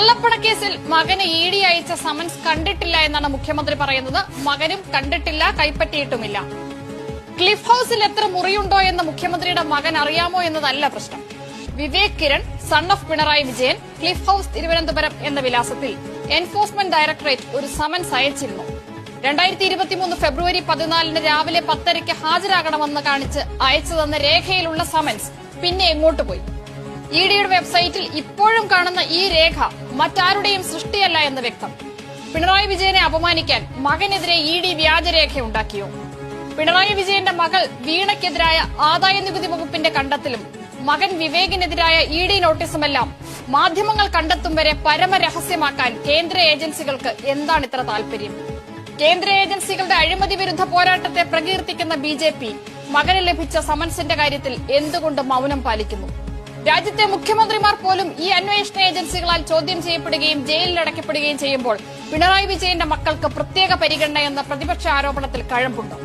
കള്ളപ്പണക്കേസിൽ മകന് E D അയച്ച summons കണ്ടിട്ടില്ല എന്നാണ് മുഖ്യമന്ത്രി പറയുന്നത്. മകനും കണ്ടിട്ടില്ല കൈപ്പറ്റിയിട്ടുമില്ല. ക്ലിഫ് ഹൌസിൽ എത്ര മുറിയുണ്ടോ എന്ന് മുഖ്യമന്ത്രിയുടെ മകൻ അറിയാമോ എന്നതല്ല പ്രശ്നം. Vivek Kiran son of Pinarayi Vijayan Cliff House Thiruvananthapuram എന്ന വിലാസത്തിൽ എൻഫോഴ്സ്മെന്റ് ഡയറക്ടറേറ്റ് ഒരു സമൻസ് അയച്ചിരുന്നു. രണ്ടായിരത്തി ഇരുപത്തിമൂന്ന് ഫെബ്രുവരി പതിനാലിന് രാവിലെ പത്തരയ്ക്ക് ഹാജരാകണമെന്ന് കാണിച്ച് അയച്ചതെന്ന രേഖയിലുള്ള സമൻസ് പിന്നെ എങ്ങോട്ട് പോയി? ഇ ഡിയുടെ വെബ്സൈറ്റിൽ ഇപ്പോഴും കാണുന്ന ഈ രേഖ മറ്റാരുടെയും സൃഷ്ടിയല്ല എന്ന് വ്യക്തം. പിണറായി വിജയനെ അപമാനിക്കാൻ മകനെതിരെ ഇ ഡി വ്യാജരേഖ ഉണ്ടാക്കിയോ? പിണറായി വിജയന്റെ മകൾ വീണയ്ക്കെതിരായ ആദായ നികുതി വകുപ്പിന്റെ കണ്ടെത്തലും മകൻ വിവേകിനെതിരായ ഇ ഡി നോട്ടീസുമെല്ലാം മാധ്യമങ്ങൾ കണ്ടെത്തും വരെ പരമരഹസ്യമാക്കാൻ കേന്ദ്ര ഏജൻസികൾക്ക് എന്താണ് ഇത്ര താൽപര്യം? കേന്ദ്ര ഏജൻസികളുടെ അഴിമതി വിരുദ്ധ പോരാട്ടത്തെ പ്രകീർത്തിക്കുന്ന ബി മകന് ലഭിച്ച സമൻസിന്റെ കാര്യത്തിൽ എന്തുകൊണ്ട് മൌനം പാലിക്കുന്നു? രാജ്യത്തെ മുഖ്യമന്ത്രിമാർ പോലും ഈ അന്വേഷണ ഏജൻസികളാൽ ചോദ്യം ചെയ്യപ്പെടുകയും ജയിലിൽ ജയിലിലടയ്ക്കപ്പെടുകയും ചെയ്യുമ്പോൾ പിണറായി വിജയന്റെ മക്കൾക്ക് പ്രത്യേക പരിഗണന എന്ന പ്രതിപക്ഷ ആരോപണത്തിൽ കഴമ്പുണ്ട്.